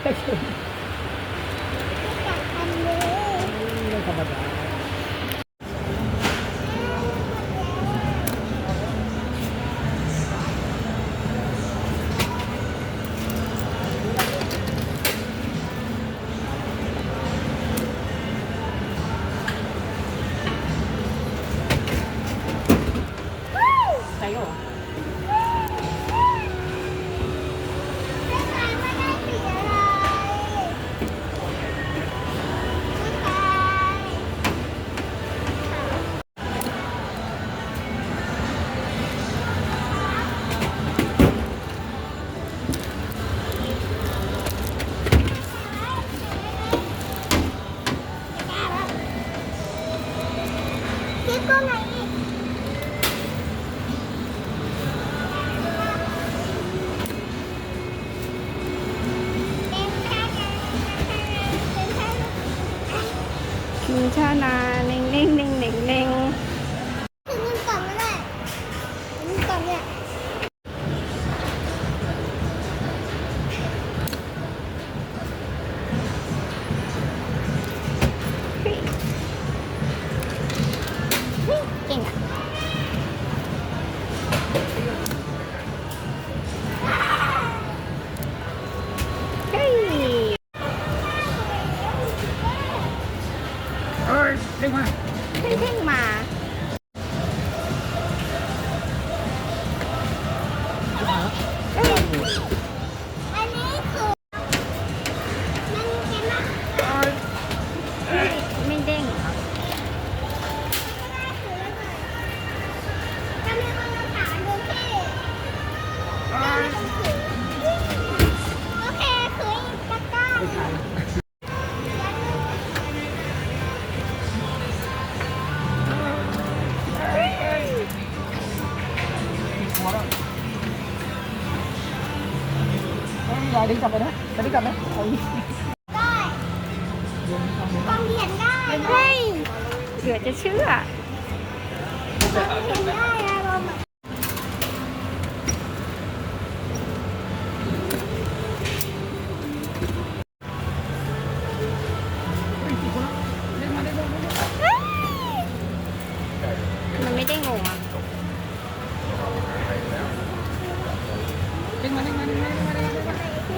แค่ มีชานาเน่งเน่งเน่งเน่งเน่ง เฮ้ยยายดึงกลับไปนะยายดึงกลับไหมเอาอีกได้เดี๋ย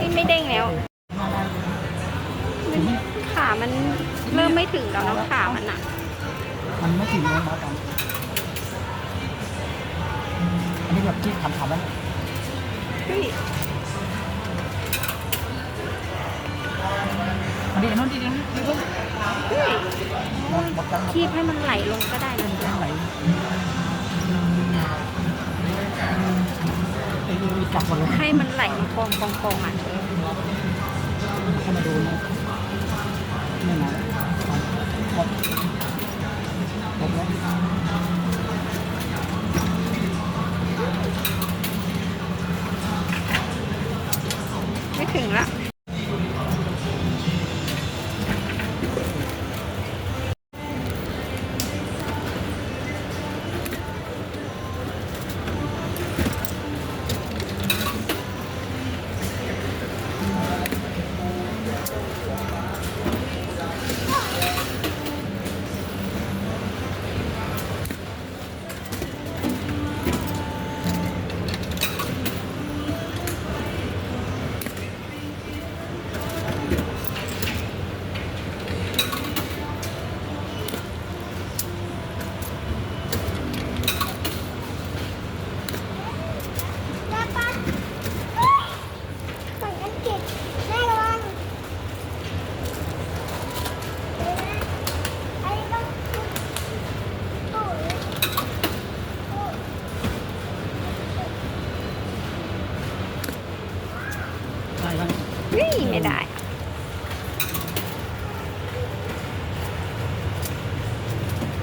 ได้เฮ้ยเหลือจะเชื่อความเห็นได้อารมณ์เฮ้ยกี่คนแล้วเล่นมาเล่นมาเล่นมามันไม่เด้งลงอะเล่นมาเล่นมาเล่นมาเล่นมาเล่นมาไม่ไม่เด้งแล้วมามามันขามันเริ่มไม่ถึงแล้วนะขามันอะมันไม่ถึงเลยมากันอันนี้แบบที่ทำทำแล้วเฮ้ยอันนี้อันนู้นดีดีดีดีเฮ้ย หมดกันหมดคีบให้มันไหลลงก็ได้นะกันไหน ไอ้นี่จับหมดเลยให้มันไหลมากองกองกองอะเข้ามาดูนะนี่นะหมดหมดแล้ว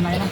没了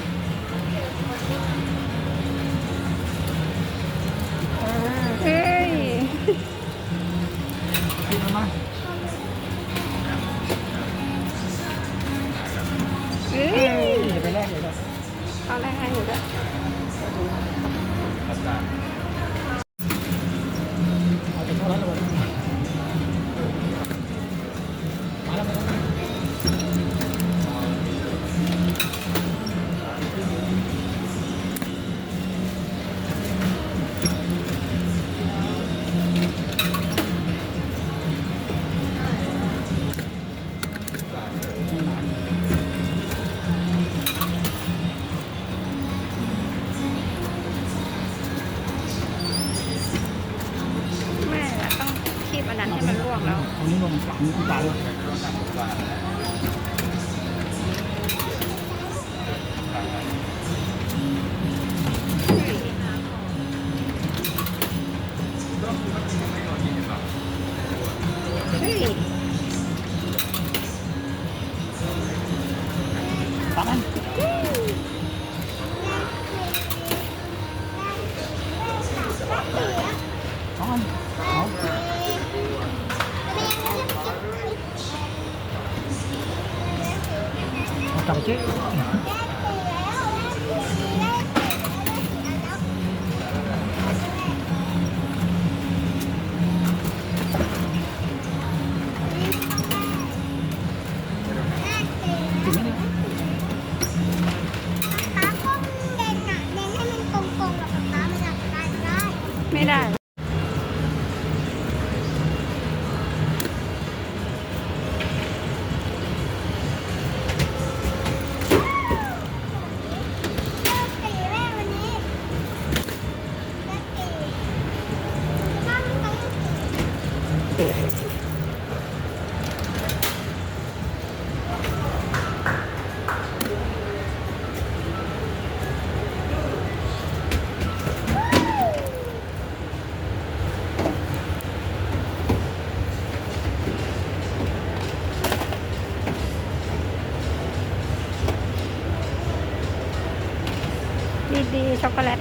ฝังน้ เอาจั ช็อกโกแลต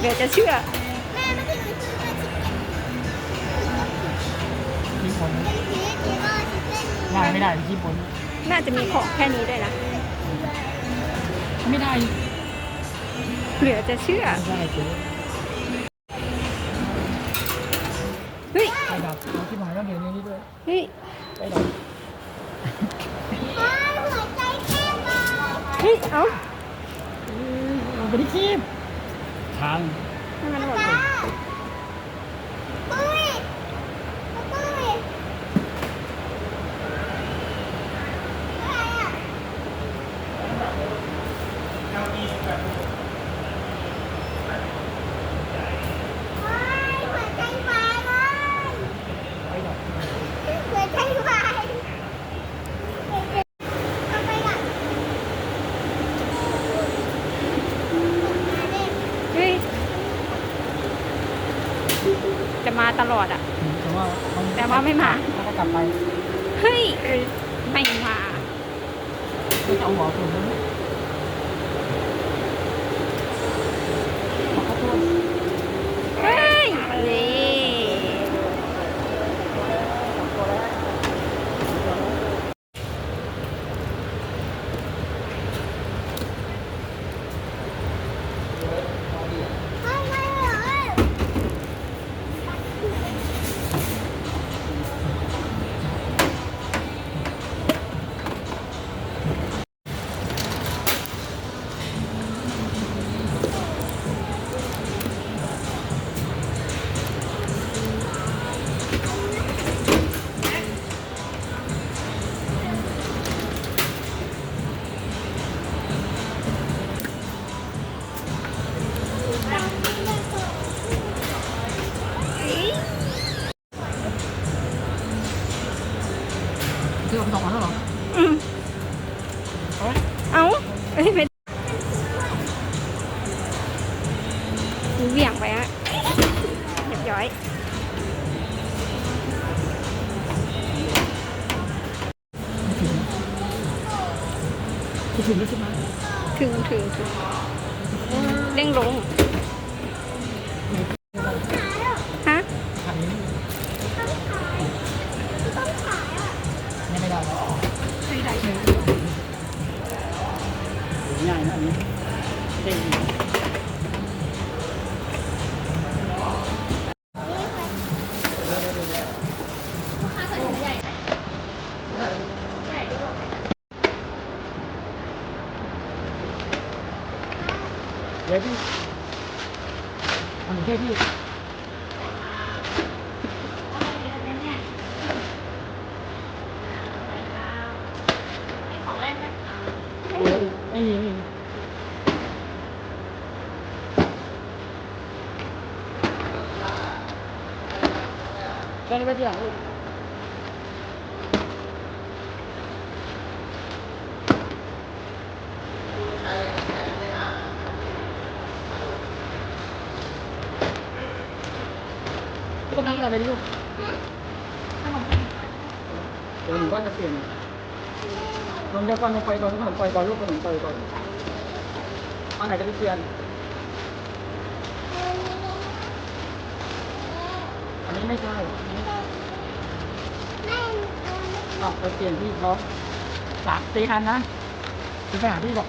เดี๋ยวจะเชื่อที่ผลได้ไม่ได้ที่ผลน่าจะมีของแค่นี้ด้วยนะไม่ได้เหลือจะเชื่อไม่ได้เจ๊เฮ้ยไปดับเอาที่หมายต้องเห็นอย่างนี้ด้วยเฮ้ยไปดับเฮ้ยเอาเอาไปที่ ค้าง ให้มันหมดเลย ไปดับ หัวใจวายทำไมล่ะ เฮ้ย จะมาตลอดอะ แต่ว่าเข แต่ว่าไม่มา เไม่ถึงจะถึงแล้วใช่ไหมถึงถึงถึงเร่งลง แค่นี้ไปที่หลังลูกพวกนั่งอะไรลูกเดี๋ยวหนูก็จะเปลี่ยนลงจากก่อนลงไปก่อนขนมไปก่อนลูกขนมไปก่อนอันไหนจะไปเปลี่ยนอันนี้ไม่ใช่ อะไปเปลี่ยนที่เขาสามสี่อันนะคือไปหาที่บอก